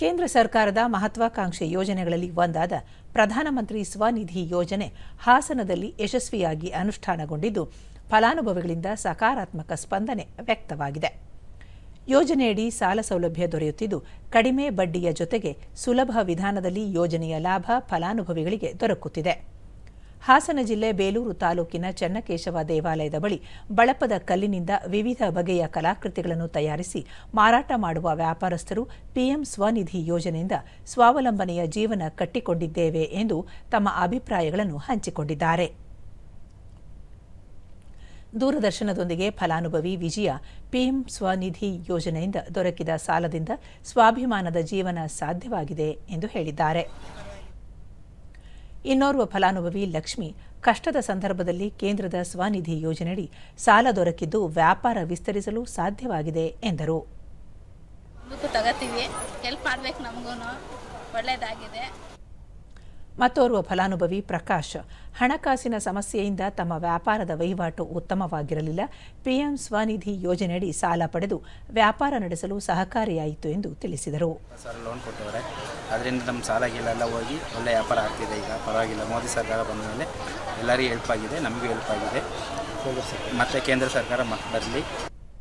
ಕೇಂದ್ರ ಸರ್ಕಾರದ ಮಹತ್ವಾಕಾಂಕ್ಷೆ ಯೋಜನೆಗಳಲ್ಲಿ ಒಂದಾದ ಪ್ರಧಾನಮಂತ್ರಿ ಸ್ವನಿಧಿ ಯೋಜನೆ ಹಾಸನದಲ್ಲಿ ಯಶಸ್ವಿಯಾಗಿ ಅನುಷ್ಠಾನಗೊಂಡಿದ್ದು, ಫಲಾನುಭವಿಗಳಿಂದ ಸಕಾರಾತ್ಮಕ ಸ್ಪಂದನೆ ವ್ಯಕ್ತವಾಗಿದೆ. ಯೋಜನೆಯಡಿ ಸಾಲ ಸೌಲಭ್ಯ ದೊರೆಯುತ್ತಿದ್ದು, ಕಡಿಮೆ ಬಡ್ಡಿಯ ಜೊತೆಗೆ ಸುಲಭ ವಿಧಾನದಲ್ಲಿ ಯೋಜನೆಯ ಲಾಭ ಫಲಾನುಭವಿಗಳಿಗೆ ದೊರಕುತ್ತಿದೆ. ಹಾಸನ ಜಿಲ್ಲೆ ಬೇಲೂರು ತಾಲೂಕಿನ ಚನ್ನಕೇಶವ ದೇವಾಲಯದ ಬಳಿ ಬಳಪದ ಕಲ್ಲಿನಿಂದ ವಿವಿಧ ಬಗೆಯ ಕಲಾಕೃತಿಗಳನ್ನು ತಯಾರಿಸಿ ಮಾರಾಟ ಮಾಡುವ ವ್ಯಾಪಾರಸ್ಥರು ಪಿಎಂ ಸ್ವನಿಧಿ ಯೋಜನೆಯಿಂದ ಸ್ವಾವಲಂಬನೆಯ ಜೀವನ ಕಟ್ಟಿಕೊಂಡಿದ್ದೇವೆ ಎಂದು ತಮ್ಮ ಅಭಿಪ್ರಾಯಗಳನ್ನು ಹಂಚಿಕೊಂಡಿದ್ದಾರೆ. ದೂರದರ್ಶನದೊಂದಿಗೆ ಫಲಾನುಭವಿ ವಿಜಯ ಪಿಎಂ ಸ್ವನಿಧಿ ಯೋಜನೆಯಿಂದ ದೊರಕಿದ ಸಾಲದಿಂದ ಸ್ವಾಭಿಮಾನದ ಜೀವನ ಸಾಧ್ಯವಾಗಿದೆ ಎಂದು ಹೇಳಿದ್ದಾರೆ. ಇನ್ನೋರ್ವ ಫಲಾನುಭವಿ ಲಕ್ಷ್ಮಿ ಕಷ್ಟದ ಸಂದರ್ಭದಲ್ಲಿ ಕೇಂದ್ರದ ಸ್ವನಿಧಿ ಯೋಜನೆಯಡಿ ಸಾಲ ದೊರಕಿದ್ದು ವ್ಯಾಪಾರ ವಿಸ್ತರಿಸಲು ಸಾಧ್ಯವಾಗಿದೆ ಎಂದರು. ತಗೋತೀವಿ. ಹೆಲ್ಪ್ ಮಾಡ್ಬೇಕು ನಮಗೂ ಒಳ್ಳೇದಾಗಿದೆ. ಮತ್ತೋರ್ವ ಫಲಾನುಭವಿ ಪ್ರಕಾಶ್, ಹಣಕಾಸಿನ ಸಮಸ್ಯೆಯಿಂದ ತಮ್ಮ ವ್ಯಾಪಾರದ ವಹಿವಾಟು ಉತ್ತಮವಾಗಿರಲಿಲ್ಲ. ಪಿಎಂ ಸ್ವನಿಧಿ ಯೋಜನೆಯಡಿ ಸಾಲ ಪಡೆದು ವ್ಯಾಪಾರ ನಡೆಸಲು ಸಹಕಾರಿಯಾಯಿತು ಎಂದು ತಿಳಿಸಿದರು. ಲೋನ್ ಕೊಟ್ಟವರೆ. ಅದರಿಂದ ನಮ್ಮ ಸಾಲ ಗೀಲ ಎಲ್ಲ ಹೋಗಿ ಒಳ್ಳೆ ವ್ಯಾಪಾರ ಆಗ್ತಿದೆ ಈಗ. ಪರವಾಗಿಲ್ಲ. ಮೋದಿ ಸರ್ಕಾರ ಬಂದ ಮೇಲೆ ಎಲ್ಲರಿಗೂ ಹೆಲ್ಪ್ ಆಗಿದೆ, ನಮಗೂ ಹೆಲ್ಪ್ ಆಗಿದೆ. ಮತ್ತೆ ಕೇಂದ್ರ ಸರ್ಕಾರ ಬರಲಿ.